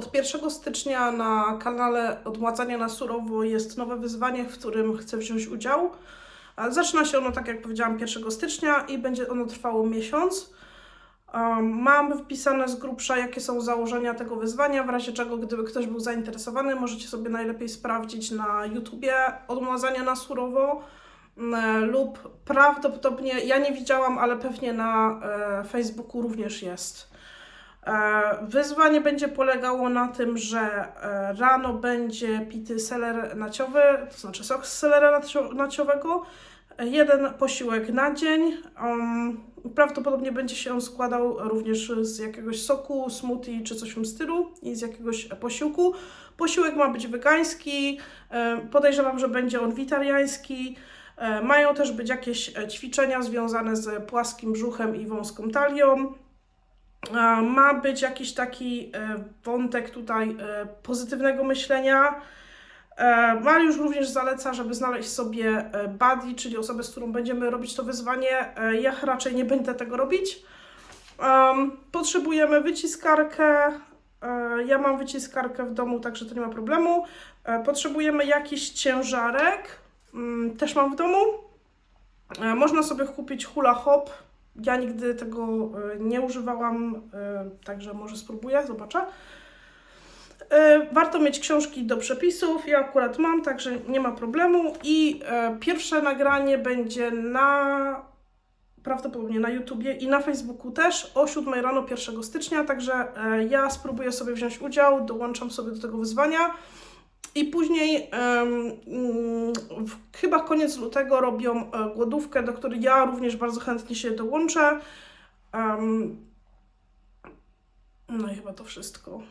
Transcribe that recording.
Od 1 stycznia na kanale Odmładzania na Surowo jest nowe wyzwanie, w którym chcę wziąć udział. Zaczyna się ono, tak jak powiedziałam, 1 stycznia i będzie ono trwało miesiąc. Mam wpisane z grubsza, jakie są założenia tego wyzwania, w razie czego, gdyby ktoś był zainteresowany, możecie sobie najlepiej sprawdzić na YouTubie Odmładzania na Surowo lub prawdopodobnie, ja nie widziałam, ale pewnie na e, Facebooku również jest. E, Wyzwanie będzie polegało na tym, że e, rano będzie pity seler naciowy, to znaczy sok z selera nacio- naciowego, jeden posiłek na dzień. Prawdopodobnie będzie się on składał również z jakiegoś soku, smoothie czy coś w tym stylu i z jakiegoś posiłku. Posiłek ma być wegański, e, podejrzewam, że będzie on witariański. Mają też być jakieś ćwiczenia związane z płaskim brzuchem i wąską talią. Ma być jakiś taki e, wątek tutaj e, pozytywnego myślenia. E, Mariusz również zaleca, żeby znaleźć sobie buddy, czyli osobę, z którą będziemy robić to wyzwanie. Ja raczej nie będę tego robić. Em, Potrzebujemy wyciskarkę. Ja mam wyciskarkę w domu, także to nie ma problemu. Potrzebujemy jakiś ciężarek. Mm, Też mam w domu. Można sobie kupić hula hop. Ja nigdy tego e, nie używałam, e, także może spróbuję, zobaczę. E, Warto mieć książki do przepisów. Ja akurat mam, także nie ma problemu. I pierwsze nagranie będzie na prawdopodobnie na YouTubie i na Facebooku też o 7 rano 1 stycznia. Także ja spróbuję sobie wziąć udział, dołączam sobie do tego wyzwania. I później mm, chyba koniec lutego robią e, głodówkę, do której ja również bardzo chętnie się dołączę. No i chyba to wszystko.